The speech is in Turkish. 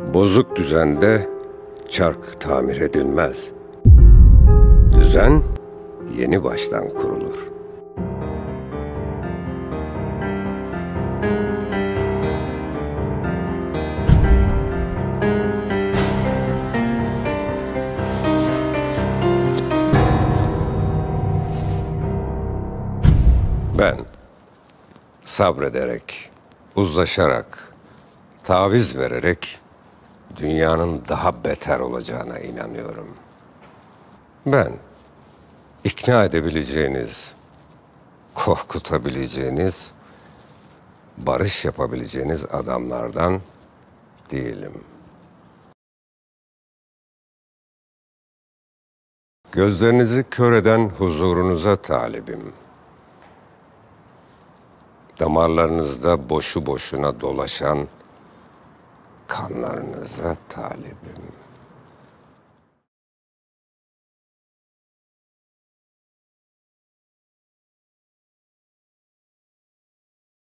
Bozuk düzende çark tamir edilmez. Düzen yeni baştan kurulur. Ben sabrederek, uzlaşarak, taviz vererek dünyanın daha beter olacağına inanıyorum. Ben ikna edebileceğiniz, korkutabileceğiniz, barış yapabileceğiniz adamlardan değilim. Gözlerinizi kör eden huzurunuza talibim. Damarlarınızda boşu boşuna dolaşan kanlarınıza talibim.